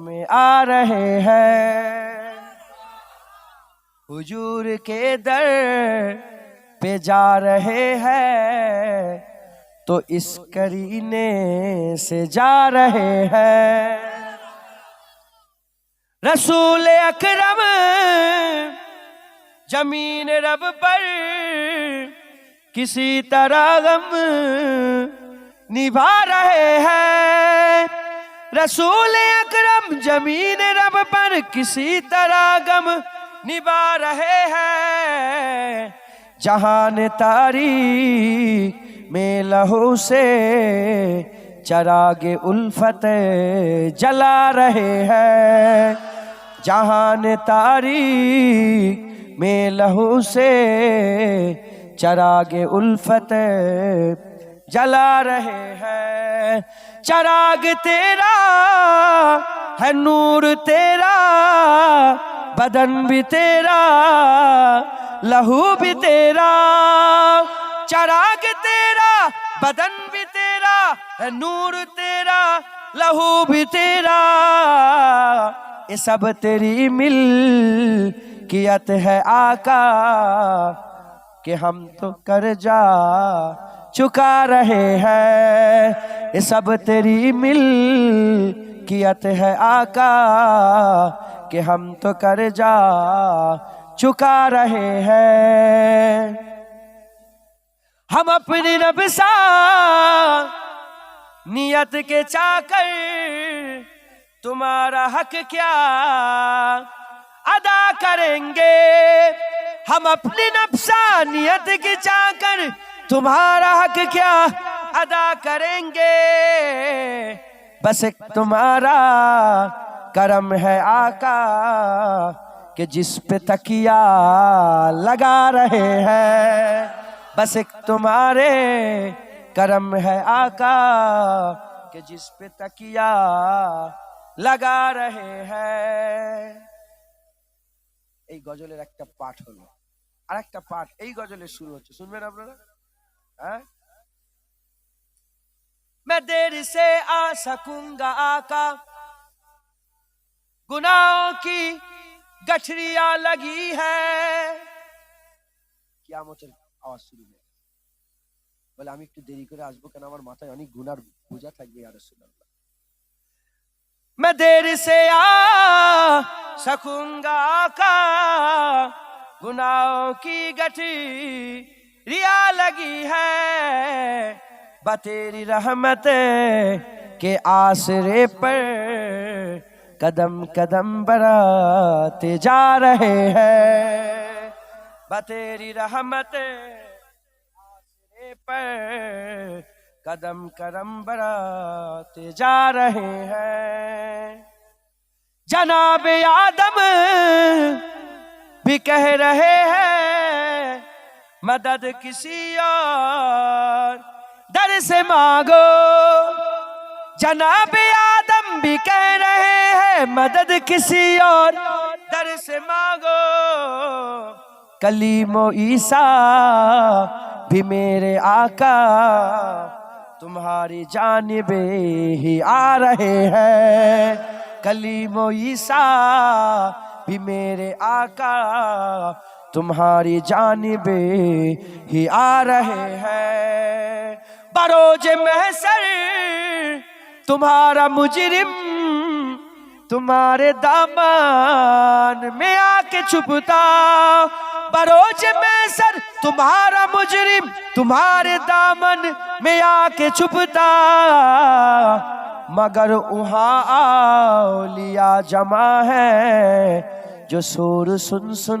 میں آ رہے ہیں۔ حجور کے در پہ جا رہے ہیں۔ تو اس کرینے سے جا رہے ہیں۔ رسول اکرم زمین رب پر کسی طرح غم نبھا رہے ہیں۔ رسول اکرم جمین رب پر کسی طرح غم نبھا رہے ہیں۔ جہان تاریخ میں لہو سے چراغ الفت جلا رہے ہیں۔ جہان تاریخ میں لہو سے چراغ الفت جلا رہے ہیں۔ چراغ تیرا ہے نور تیرا، بدن بھی تیرا، لہو بھی تیرا۔ چراغ تیرا، بدن بھی تیرا، ہے نور تیرا، لہو بھی تیرا۔ یہ سب تیری ملکیت ہے آقا، کہ ہم تو کر جا چکا رہے ہیں۔ یہ سب تیری ملکیت ہے آقا کہ ہم تو کر جا چکا رہے ہیں۔ ہم اپنی رب سا نیت کے چاکر، تمہارا حق کیا ادا کریں گے۔ ہم اپنی نفسانیت کی چاکر تمہارا حق کیا ادا کریں گے؟ بس ایک تمہارا کرم ہے آقا کہ جس پہ تکیا لگا رہے ہیں۔ بس ایک تمہارے کرم ہے آقا کہ جس پہ تکیا لگا رہے ہیں۔ এই গজলের একটা পাঠ হলো پاٹھ একটা পাঠ شروع ہو শুরু হচ্ছে শুনবেন আপনারা ہاں؟ میں دیر سے آ سکوں گا آقا۔ گناہوں کی گٹھریاں لگی ہے۔ کیا موچن آواز شروع ہے؟ বলে আমি একটু দেরি করে আসবো কেন আমার মাথায় অনেক গুনার تھا থাকবে رسول اللہ۔ میں دیر سے آ سکوں گا آقا۔ گناہوں کی گٹھی ریا لگی ہے۔ بتیری رحمت کے آسرے پر قدم قدم براتے جا رہے ہیں۔ بتیری رحمت آسرے پر قدم قدم براتے جا رہے ہیں۔ جناب آدم بھی کہہ رہے ہیں مدد کسی اور؟ در سے مانگو۔ جناب آدم بھی کہہ رہے ہیں، مدد کسی اور؟ در سے مانگو۔ کلیم و عیسیٰ بھی میرے آقا، تمہاری جانب ہی آ رہے ہیں۔ کلیم و عیسیٰ بھی میرے آقا تمہاری جانب ہی آ رہے ہیں۔ بروج محسر، تمہارا مجرم، تمہارے دامان میں آ کے چھپتا۔ بروج محسر، تمہارا مجرم، تمہارے دامن میں آ کے چھپتا۔ مگر وہاں آؤ لیا جمع ہے جو سور سن سن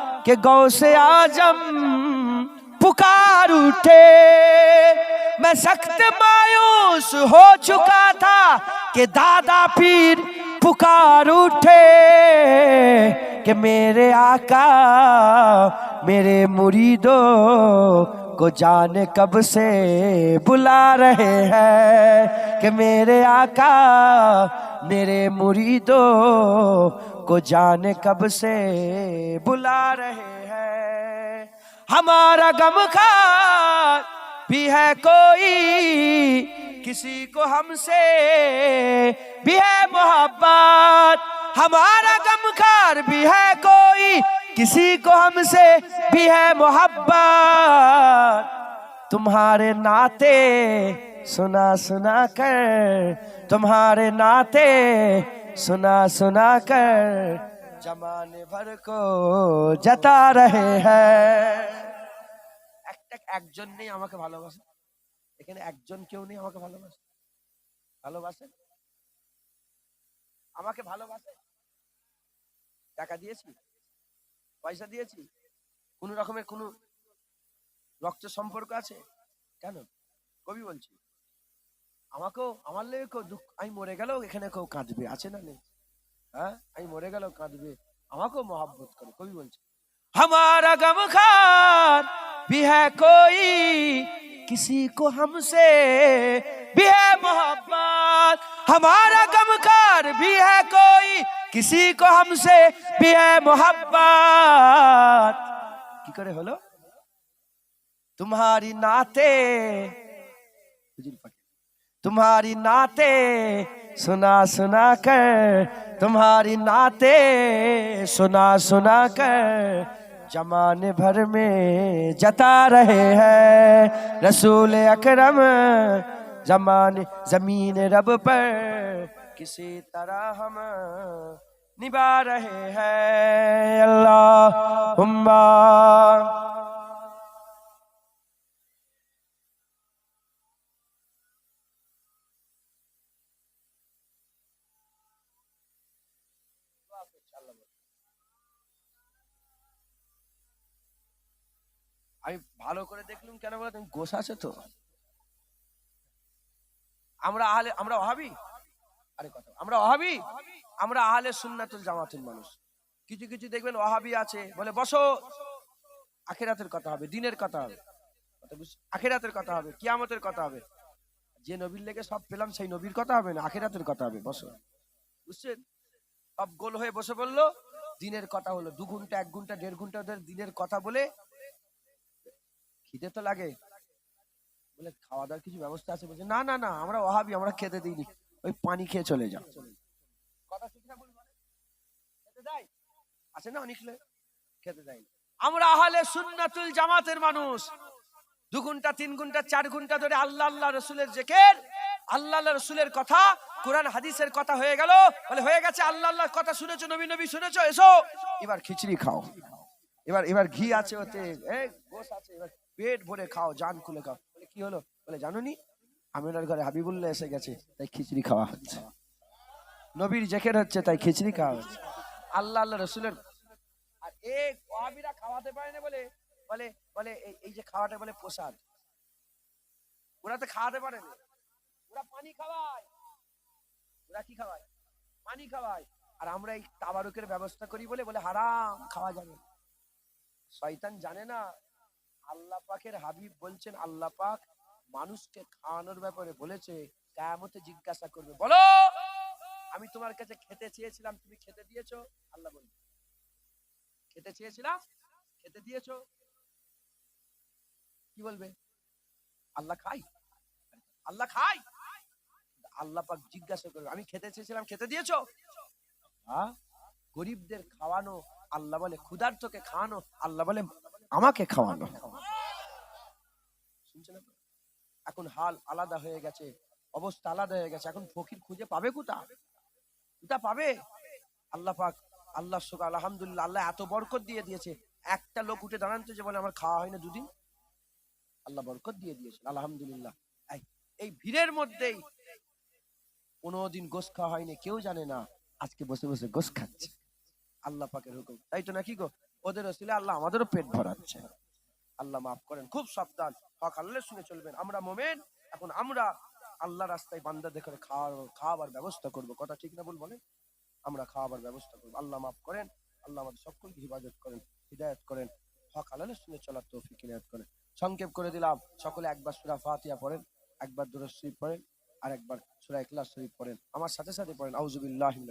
کہ گو سے آجم پکار اٹھے۔ میں سخت مایوس ہو چکا تھا کہ دادا پیر پکار اٹھے کہ میرے آقا، میرے مریدوں کو جان کب سے بلا رہے ہیں کہ میرے آقا، میرے مریدوں کو جان کب سے بلا رہے ہیں۔ ہمارا غم خار بھی ہے کوئی، کسی کو ہم سے بھی ہے محبت۔ ہمارا غم خار بھی ہے کوئی کسی کو ہم سے بھی ہے محبت؟ تمہارے ناتے سنا سنا کر، تمہارے ناتے سنا سنا کر جمان بھر کو جتا رہے ہیں۔ একজন নেই আমাকে ভালোবাসে। এখানে একজন কেউ নেই আমাকে ভালোবাসে। ভালোবাসে? আমাকে ভালোবাসে? টাকা দিয়েছি? পয়সা দিয়েছি কোন রকমের কোনো রক্ত সম্পর্ক আছে কেন কবি বলছি আমাকেও আমার লেগে কেউ দুঃখ আমি মরে গেলেও এখানে কেউ কাঁদবে আছে না নেই হ্যাঁ আমি মরে গেলেও কাঁদবে আমাকেও মহাব্বত করে কবি বলছে हमारा गम खार भी है कोई किसी को हमसे भी है मोहब्बत हमारा गम खार भी है कोई کسی کو ہم سے بھی ہے محبت۔ کی کرے ہلو؟ تمہاری ناتے جی، تمہاری ناتے سنا سنا کر۔ تمہاری ناتے سنا سنا کر۔ جمان بھر میں جتا رہے ہیں۔ رسول اکرم زمان زمین رب پر۔ किसी तरह हम निभा रहे हैं अल्लाह আমি ভালো করে দেখলুম কেন বলে তুমি গোস আছে তো আমরা আহলে আমরা অহাবি আরে কথা আমরা অহাবি আমরা আহলে সুন্নাতুল জামাতুল মানুষ। কিছু কিছু দেখবেন অহাবি আছে, বলে বসো। আখেরাতের কথা হবে, দিনের কথা হবে। আখেরাতের কথা হবে, কিয়ামতের কথা হবে। যে নবীর লেগে সব পেলাম, সেই নবীর কথা হবে না, আখেরাতের কথা হবে, বসো। বুঝছেন? সব গোল হয়ে বসে বলল, দিনের কথা হলো দু ঘণ্টা, এক ঘণ্টা, দেড় ঘণ্টা ধরে দিনের কথা বলে খিদে তো লাগে। বলে খাওয়া দাওয়ার কিছু ব্যবস্থা আছে বলছে, না না না, আমরা অহাবি আমরা খেতে দিইনি। ওই পানি খেয়ে চলে যাও। কথা ঠিক না বলব খেতে দেয় আছে না অনেক খেতে দেয় আমরা আহলে সুন্নাতুল জামাতের মানুষ। দু ঘণ্টা, তিন ঘণ্টা, চার ঘণ্টা ধরে আল্লাহ আল্লাহ রসুলের জেকের, আল্লাহ আল্লাহ রসুলের কথা, কোরআন, হাদিসের কথা হয়ে গেল। বলে হয়ে গেছে, আল্লাহ আল্লাহর কথা শুনেছো, নবী নবী শুনেছো, এসো। এবার খিচড়ি খাও। এবার এবার ঘি আছে ওতে গোশ আছে, এবার পেট ভরে খাও, জান খুলে খাও। বলে কি হলো? বলে, জানো নি আমিনার ঘরে হাবিবুল্লাহ এসে গেছে, তাই খিচড়ি খাওয়া হচ্ছে। নবীর জেকের হচ্ছে, তাই খিচড়ি খাওয়া হচ্ছে। আল্লাহ আল্লাহ রসুলের আর এই খাওয়াতে পারে না বলে বলে বলে এই যে খাওয়াটা বলে প্রসাদ। ওরা তো খাওয়াতে পারে না ওরা পানি খাওয়ায়। ওরা কি খাওয়ায়? পানি খাওয়ায়। আর আমরা এই তাবারুকের ব্যবস্থা করি বলে বলে হারাম, খাওয়া যাবে শয়তান জানে না, আল্লাহ পাকের হাবিব বলছেন, আল্লাহ পাক মানুষকে খাওয়ানোর ব্যাপারে বলেছে, কায়ামতে জিজ্ঞাসা করবে। বলো, আমি তোমার কাছে খেতে চেয়েছিলাম, তুমি খেতে দিয়েছ? আল্লাহ বলবে খেতে চেয়েছিলাম, খেতে দিয়েছ? কি বলবে? আল্লাহ খাই? আল্লাহ খাই? আল্লাহ পাক জিজ্ঞাসা করবে, আমি খেতে চেয়েছিলাম, খেতে দিয়েছ? গরিবদের খাওয়ানো, আল্লাহ বলে ক্ষুধার্তকে খাওয়ানো, আল্লাহ বলে আমাকে খাওয়ানো। শুনছেন? এখন হাল আলাদা হয়ে গেছে, অবস্থা আলাদা হয়ে গেছে, এখন ফকির খুঁজে পাবে কোথা? কোথা পাবে? আল্লাহ পাক আল্লাহ সুখ আলহামদুলিল্লাহ, আল্লাহ এত বরকত দিয়ে দিয়েছে। একটা লোক উঠে দাঁড়ান তো যে বলে, আমার খাওয়া হয় না দুদিন। আল্লাহ বরকত দিয়ে দিয়েছে আলহামদুলিল্লাহ। এই- ভিড়ের মধ্যেই কোনোদিন গোস খাওয়া হয়নি, কেউ জানে না, আজকে বসে বসে গোস খাচ্ছে। আল্লাহ পাকের হুকুম। তাই তো নাকি গো? ওদের ওসিলে আল্লাহ আমাদেরও পেট ভরাচ্ছে। আল্লাহ মাফ করেন, খুব সাবধান। হক আল্লাহ শুনে চলবেন। আমরা মোমেন, এখন আমরা আল্লাহ রাস্তায় বান্দা দেখে খাওয়ার, খাওয়াবার ব্যবস্থা করব। কথা ঠিক না বল আমরা খাওয়াবার ব্যবস্থা করব। আল্লাহ মাফ করেন, আল্লাহ আমাদের সকলকে হিফাজত করেন, হিদায়ত করেন। হক হালালের সঙ্গে চলার তৌফিক ইনায়াত করেন। সংক্ষেপ করে দিলাম, সকলে একবার সূরা ফাতিহা পড়েন, একবার দুরূদ শরীফ পড়েন, আর একবার সূরা ইখলাস শরীফ পড়েন। আমার সাথে সাথে পড়েন রাজিম।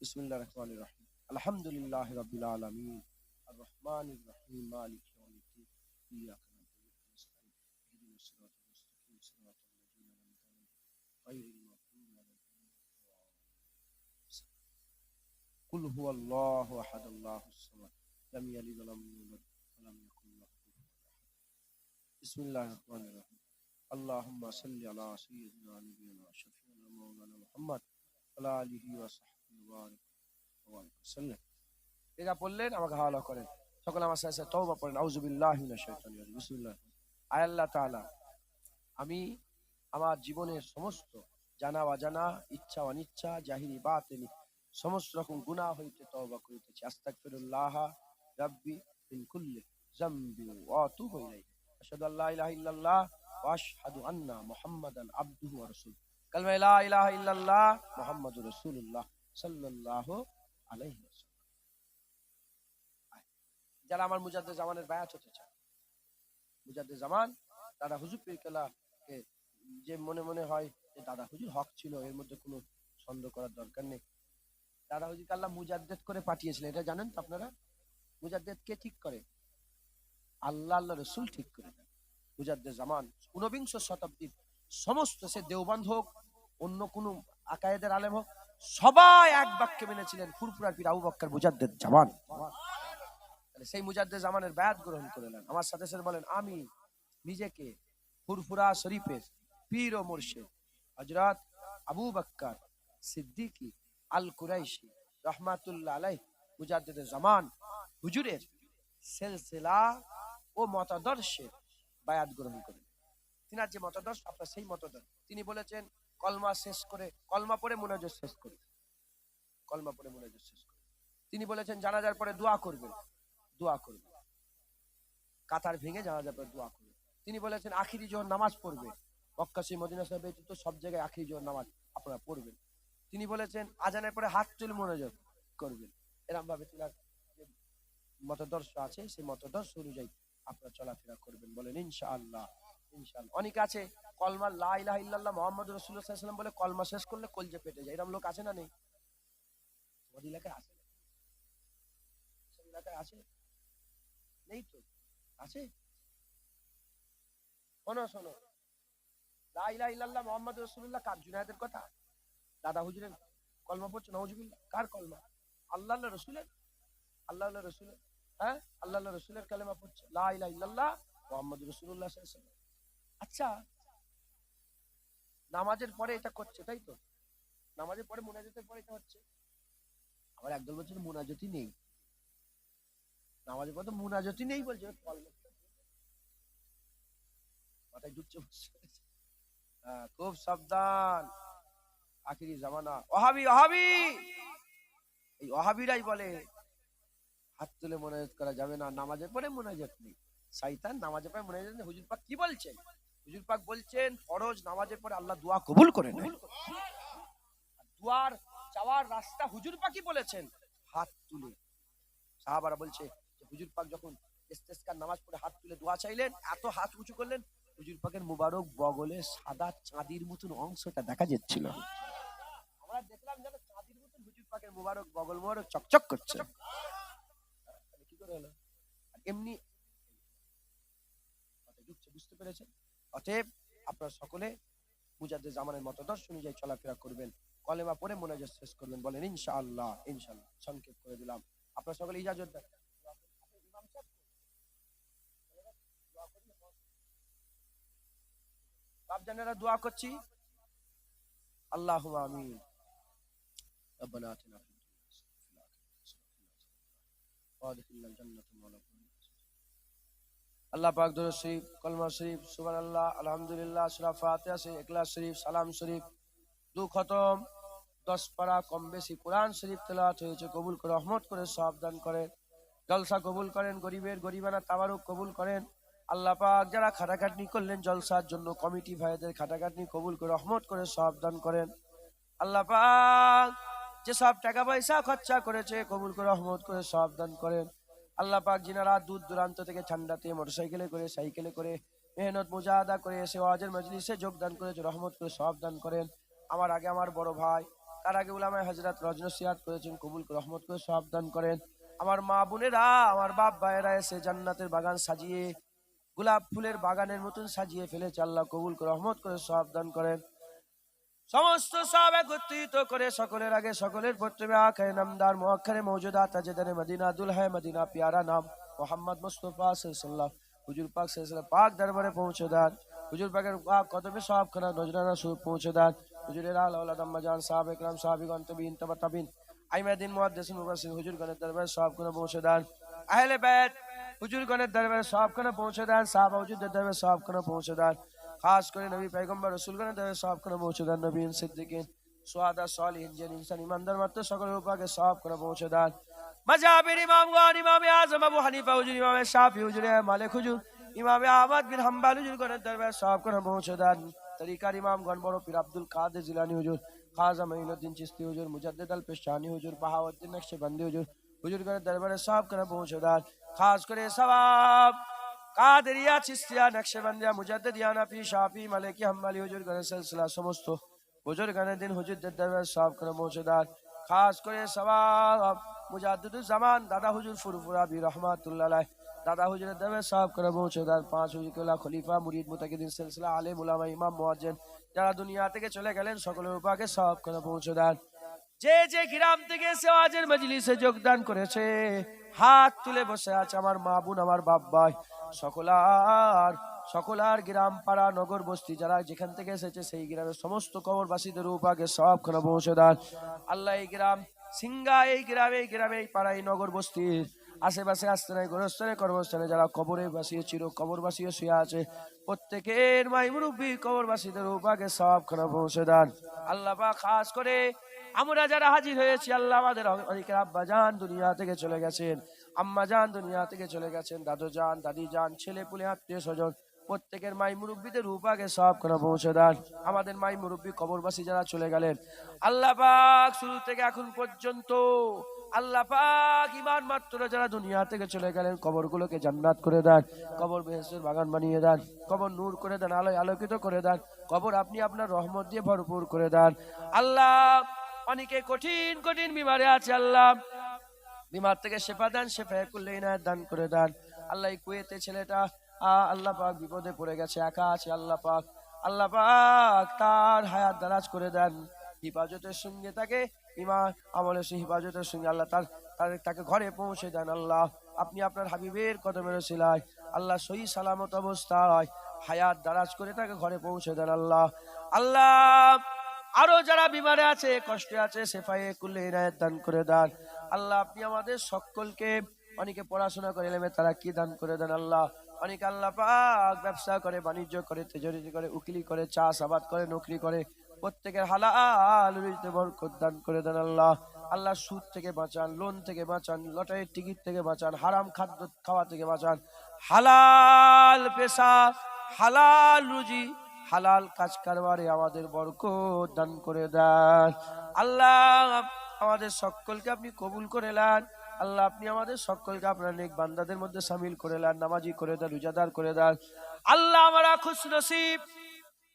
বিসমিল্লাহির রহমানির রহিম। আলহামদুলিল্লাহি রাব্বিল আলামিন। আর রহমানির রহিম, মালিকি ইয়াউমিদ্দিন ইয়াকা না'বুদু ওয়া নাস্তাঈন ইহদিনাস সিরাতাল মুস্তাকিম সিরাতাল লাযিনা আন'আমতা আলাইহিম গায়রিল মাগদুবি আলাইহিম قل هو الله احد الله الصمد لم يلد ولم يولد ولم يكن له كفوا احد بسم الله الرحمن الرحيم اللهم صل على سيدنا نبينا شفيعنا مولانا محمد وعلى اله وصحبه وبارك وبارك وسلم এরা পড়লেন আমাকে হাওয়ালা করেন সকলে আমার সাথে তওবা পড়েন বিসমিল্লাহ। আয় আল্লাহ আমি আমার জীবনের সমস্ত জানা অজানা, ইচ্ছা অনিচ্ছা জাহিরি বাতিনি, সমস্ত রকম গুনাহ হইতে তওবা করিতেছি। মিন কুল্লি আশহাদু আল্লা ইলাহা ইল্লাল্লাহ ওয়া আশহাদু আন্না মুহাম্মাদান আবদুহু ওয়া কালমা লা ইলাহা ইল্লাল্লাহ মুহাম্মাদুর রাসূলুল্লাহ সাল্লাল্লাহু আলাইহি যারা আমার মুজাদ্দে জামানের বায়াত হতে মুজাদ্দে জামান, দাদা হুজুর পীর কেলাকে যে মনে মনে হয় যে দাদা হুজুর হক ছিল, এর মধ্যে কোনো সন্দেহ করার দরকার নেই। দাদা হুজুরকে আল্লাহ মুজাদ্দেদ করে পাঠিয়েছিলেন, এটা জানেন তো আপনারা? মুজাদ্দেদ কে ঠিক করে? আল্লাহ আল্লাহ রসুল ঠিক করে দেন। জামান ঊনবিংশ শতাব্দীর সমস্ত সে দেওবান্ধ হোক, অন্য কোনো আকায়েদের আলেম হোক, সবাই এক বাক্যে মেনেছিলেন, ফুরফুরার পীর আবু বক্কর মুজাদ্দেদ জামান। তাহলে সেই মুজাদ্দেদ জামানের বায়াত গ্রহণ করলেন আমার সাথে সাথে বলেন, আমি নিজেকে ফুরফুরা শরীফের পীর ও মুর্শিদ। হজরত আবু বক্কর সিদ্দিকী আল কুরাইশি রহমাতুল্লাহ আলাই মুজাদ্দিদ জামান হুজুরের সিলসিলা ও মতাদর্শে বায়াত গ্রহণ করেন। তিনার যে মতাদর্শ, আপনার সেই মতাদর্শ। তিনি বলেছেন, কলমা শেষ করে, কলমা পড়ে মুনাজত শেষ করে। কলমা পড়ে মুনাজত শেষ করে। তিনি বলেছেন, জানাজার পরে দোয়া করবেন। দোয়া করবেন কাতার ভেঙে জানাজার পরে দোয়া করবেন তিনি বলেছেন, আখিরি জোহর নামাজ পড়বে। মক্কাসি মদিনা সাহেব ব্যতীত সব জায়গায় আখিরি জোহর নামাজ আপনারা পড়বেন। তিনি বলেছেন, আজানের পরে হাত তুলে মনোযোগ করবেন। এরকম ভাবে তিনার মতদর্শ আছে, সেই মতদর্শ অনুযায়ী আপনারা চলাফেরা করবেন বলেন, ইনশাআল্লাহ। ইনশাআল্লাহ। অনেকে আছে, কলমা লা ইলাহা ইল্লাল্লাহ ওয়াসাল্লাম বলে, কলমা শেষ করলে কলজে পেটে যায়। এরকম লোক আছে না নেই? তোমাদের এলাকায় আছে এলাকায় আছে? নেই তো? আছে? শোনো শোনো। লা ইলাহা ইল্লাল্লাহ মুহাম্মাদুর রাসূলুল্লাহ, কার জুনায়েদের কথা? দাদা হুজুরের কলমা পড়ছে নওজুবিল্লাহ কার কলমা? আল্লাহ রসুলের? আল্লাহ রসুলের হ্যাঁ? আল্লাহ রসুলের কালেমা পড়ছে, লা ইলাহা ইল্লাল্লাহ মুহাম্মদ ওয়াসাল্লাম। আচ্ছা নামাজের পরে এটা করছে, তাই তো? নামাজের পরে মুনাজাতের পরে এটা হচ্ছে? আবার একদল বলছে মুনাজাতই নেই। নামাজের পরে তো মুনাজাতই নেই বলছে মাথায় ঢুকছে? হ্যাঁ, খুব সাবধান। আখিরি জামানা। ওহাবি ওহাবি! এই ওহাবিরাই বলে হাত তুলে মোনাজাত করা যাবে না নামাজের পরে মোনাজাত নেই। শয়তান নামাজের পরে মোনাজাত নেই। হুজুর পাক কি বলছেন? হুজুর পাক বলছেন ফরজ নামাজের পরে আল্লাহ দোয়া কবুল করে নেন। দোয়ার চাওয়ার রাস্তা হুজুর পাকই বলেছেন। হাত তুলে। সাহাবারা বলছে হুজুর পাক যখন ইস্তেসকার নামাজ পড়ে হাত তুলে দোয়া চাইলেন, এত হাত উঁচু করলেন, হুজুর পাকের মুবারক বগলে সাদা চাঁদির মতন অংশটা দেখা যাচ্ছিল। আমরা দেখলাম যেন চাঁদির মতন হুজুর পাকের মুবারক, বগল মুবারক চকচক করছে। কি করে হলো? এমনি বুঝতে পেরেছেন? অতএব আপনারা সকলে মুজাদ্দে জামানের মতদর্শ অনুযায়ী চলাফেরা করবেন, কলেমা পড়ে মোনাজাত শেষ করবেন বলেন, ইনশাআল্লাহ ইনশাআল্লাহ। সংক্ষেপ করে দিলাম। আপনারা সকলে ইজাজত দেন। বাপজানেরা দোয়া করছি আল্লাহ আমিন ربنا آتنا في الدنيا حسنة وفي الآخرة حسنة وقنا عذاب النار وادخلنا الجنة مع الأبرار আল্লাহ পাক দরুদ শরীফ কলমা শরীফ সুবহানাল্লাহ আলহামদুলিল্লাহ সূরা ফাতিহা শরীফ ইখলাস শরীফ সালাম শরীফ দু খতম দশ পারা কম বেশি কোরআন শরীফ তেলাওয়াত হয়েছে কবুল করে রহমত করে সব দান করেন জলসা কবুল করেন গরিবের গরিবানা তাবারুক কবুল করেন আল্লাহ পাক যারা খাটাখাটনি করলেন জলসার জন্য, কমিটি ভাইদের খাটাখাটনি কবুল করে, রহমত করে সব দান করেন। আল্লাহ পাক যে সব টাকা পয়সা খরচা করেছে, কবুল করে, রহমত করে সব দান করেন। আল্লাহ পাক যিনারা দূর দূরান্ত থেকে ঠান্ডাতে মোটরসাইকেলে করে, সাইকেলে করে মেহনত মুজাহাদা করে এসে ওয়াজের মজলিসে যোগদান করেছে, রহমত করে সব দান করেন। আমার আগে আমার বড় ভাই, তার আগে উলামায় হজরত রজনসিয়াত করেছেন, কবুল করে, রহমত করে সব দান করেন। আমার মা বোনেরা, আমার বাপ ভাইয়েরা এসে জান্নাতের বাগান সাজিয়ে গোলাপ ফুলের বাগানের মতন সাজিয়ে ফেলেছে আল্লাহ কবুল করে রহমত করে সব দান করেন। সমস্ত সব একত্রিত করে সকলের আগে সকলের প্রত্যেকে আখায় নামদার মোয়াক্ষরে মৌজুদা তাজেদারে মদিনা দুল হ্যায় মদিনা পিয়ারা নাম মোহাম্মদ মুস্তফা সাল্লাহ হুজুর পাক সাল্লাল্লাহু পাক দরবারে পৌঁছে দেন। হুজুর পাকের পাক কদমে সব খানা নজরানা সুর পৌঁছে দেন। হুজুরের আল আওলাদ আম্মাজান সাহাব একরাম সাহাবিগণ তবিন তবা তাবিন আইমাদিন মুহাদ্দিসিন হুজুর গণের দরবারে সব খানা পৌঁছে দেন। আহলে বাইত হুজুর গণের দরবারে সব খানা পৌঁছে দেন সাহাবা হুজুরদের দরবারে সব খানা পৌঁছে দেন খাস করে নবী পয়গম্বর রসুলগণের দরবারে সব খানা পৌঁছে দেন নবীন সিদ্দিকিন সোয়াদা সলিহিন যে ইনসান ইমানদার মাত্র সকলের উপাকে সব খানা পৌঁছে দেন মজাবির ইমামগণ ইমামে আজম আবু হানিফা হুজুর ইমামে শাফি হুজুর মালিক হুজুর ইমামে আহমদ বিন হাম্বাল হুজুর গণের দরবারে সব খানা পৌঁছে দেন তরিকার ইমামগণ বড় পীর আব্দুল কাদের জিলানি হুজুর খাজা মঈনুদ্দিন চিস্তি হুজুর মুজাদ্দিদ আল পেশানি হুজুর বাহাউদ্দিন নকশবন্দি হুজুর হুজুর গণের দরবারে সব খানা পৌঁছে দেন খাস করে সবাব কাদেরিয়া চিস্তিয়া নকশবন্দিয়া মুজাদ্দিদিয়া নাফি শাফি মালিকি হাম্বালি হুজুর গণের সিলসিলা সমস্ত হুজুর গানের দিন হুজুরদের দরবারে সব খানা পৌঁছে খাস করে সবাব মুজাদ্দিদুল জামান দাদা হুজুর ফুরফুরা বি রহমাতুল্লাহ দাদা হুজুরের দেবে সব করে পৌঁছে পাঁচ হুজুর কেলা খলিফা মুরিদ মুতাকিদিন সিলসিলা আলেম উলামা ইমাম মুয়াজ্জিন যারা দুনিয়া থেকে চলে গেলেন সকলের উপাকে সব করে পৌঁছে যে যে গ্রাম থেকে আজের মজলিসে যোগদান করেছে হাত তুলে বসে আছে আমার মা বোন, আমার বাপ ভাই। সকলার সকলার গ্রাম পাড়া, নগর বস্তি, যারা যেখান থেকে এসেছে সেই গ্রামের সমস্ত কবরবাসীদের উপাকে সব খানা পৌঁছে দেন। আল্লাহ এই গ্রাম সিঙ্গা এই গ্রামে এই গ্রামে, এই পাড়া, এই নগর বস্তির আশেপাশে আস্তানায় গোরস্থানে, কর্মস্থানে যারা কবরে বাসিয়ে চির কবর বাসিয়ে শুয়ে আছে, প্রত্যেকের মাই মুরব্বী কবরবাসীদের উপাকে সব খানা পৌঁছে দেন। আল্লাহ খাস করে আমরা যারা হাজির হয়েছি, আল্লাহ আমাদের অনেকের আব্বা যান দুনিয়া থেকে চলে গেছেন, আম্মা যান দুনিয়া থেকে চলে গেছেন, দাদু যান দাদি যান ছেলে পুলে, আত্মীয় স্বজন, প্রত্যেকের মাই মুরব্বীদের উপাকে সব করে পৌঁছে দেন। আমাদের মাই মুরব্বী কবরবাসী যারা চলে গেলেন, আল্লাহ পাক শুরু থেকে এখন পর্যন্ত, আল্লাহ পাক ইমান মাত্র যারা দুনিয়া থেকে চলে গেলেন, কবরগুলোকে জান্নাত করে দেন, কবর বেহেসের বাগান বানিয়ে দেন, কবর নূর করে দেন আলোয় আলোকিত করে দেন, কবর আপনি আপনার রহমত দিয়ে ভরপুর করে দেন। আল্লাহ অনেকে কঠিন কঠিন বিমারে আছে আল্লাহ। বিমার থেকে শেফা দেন শেফা করলে দান করে দেন। আল্লাহ কুয়েতে ছেলেটা আল্লাহ পাক বিপদে পড়ে গেছে একা আছে আল্লাহ পাক আল্লাহ পাক তার হায়াত দারাজ করে দেন। হিফাজতের সঙ্গে তাকে ইমান আমলের সে হিফাজতের সঙ্গে আল্লাহ তার তাকে ঘরে পৌঁছে দেন আল্লাহ। আপনি আপনার হাবিবের কদমের সিলাই আল্লাহ সহি সালামত অবস্থায় হায়াত দারাজ করে তাকে ঘরে পৌঁছে দেন আল্লাহ। আল্লাহ আরও যারা বিমারে আছে, কষ্টে আছে, সেফাইয়ে কুল্লে ইনায়ত দান করে দেন। আল্লাহ, আপনি আমাদের সকলকে, অনেকে পড়াশোনা করে এলেমে তারা কি দান করে দেন আল্লাহ? অনেক আল্লাহ পাক ব্যবসা করে, বাণিজ্য করে তেজরি করে, উকিলি করে, চাষ আবাদ করে, নকরি করে, প্রত্যেকের হালাল রুজিতে বরকত দান করে দেন আল্লাহ। আল্লাহ সুদ থেকে বাঁচান, লোন থেকে বাঁচান, লটারির টিকিট থেকে বাঁচান, হারাম খাদ্য খাওয়া থেকে বাঁচান। হালাল পেশা, হালাল রুজি হালাল কাজ কারবারে আমাদের বরকত দান করে দেন আল্লাহ, আমাদের সকলকে আপনি কবুল করে নেন। আল্লাহ, আপনি আমাদের সকলকে আপনার নেক বান্দাদের মধ্যে সামিল করে নেন, নামাজি করে দেন, রোজাদার করে দেন। আল্লাহ আমরা খুশ নসিব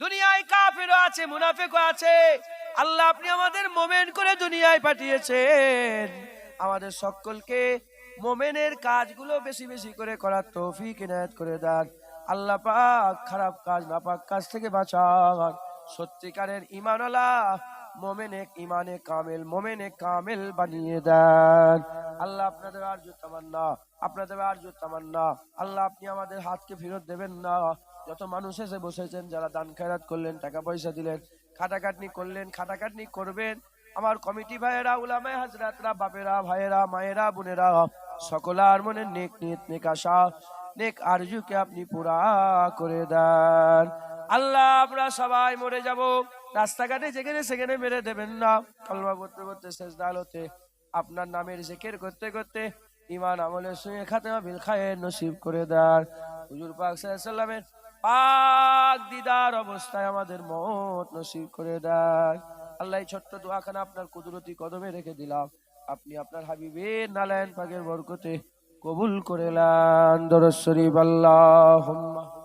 দুনিয়ায় কাফেরও আছে, মুনাফিকও আছে। আল্লাহ, আপনি আমাদের মোমেন করে দুনিয়ায় পাঠিয়েছেন। আমাদের সকলকে মোমেনের কাজগুলো বেশি বেশি করে করার তৌফিক ইনায়াত করে দেন। আল্লাহ পাক খারাপ কাজ, নাপাক কাজ থেকে সত্যিকারের মোমেনে ইমানে কামেল, মোমেনে কামেল বানিয়ে দেন। আল্লাহ আপনাদের আর তামান্না, আপনাদের আর তামান্না। আল্লাহ আপনি আমাদের হাতকে ফেরত দেবেন না। যত মানুষ এসে বসেছেন, যারা দান খেরাত করলেন, টাকা পয়সা দিলেন, খাটাখাটনি করলেন, খাটাখাটনি করবেন, আমার কমিটি ভাইয়েরা, উলামায়ে হাজরাতরা, বাপেরা, ভাইয়েরা, মায়েরা, বোনেরা, সকলার মনে নেক নিয়ত, নেক আশা নেক আরজুকে আপনি পুরা করে দেন। আল্লাহ, আমরা সবাই মরে যাব। রাস্তাঘাটে যেখানে সেখানে মেরে দেবেন না। কলমা করতে করতে শেষ দালতে আপনার নামের জেকের করতে করতে ইমান আমলের সঙ্গে খাতেমা বিল খায়ের নসিব করে দেন। হুজুর পাক সাল্লামের পাক দিদার অবস্থায় আমাদের মত নসিব করে দেন। আল্লাহ ছোট্ট দোয়াখানা আপনার কুদরতি কদমে রেখে দিলাম। আপনি আপনার হাবিবের নালায়ন পাকের বরকতে কবুল করে লান দরজ শরীফ আল্লাহুম্মা।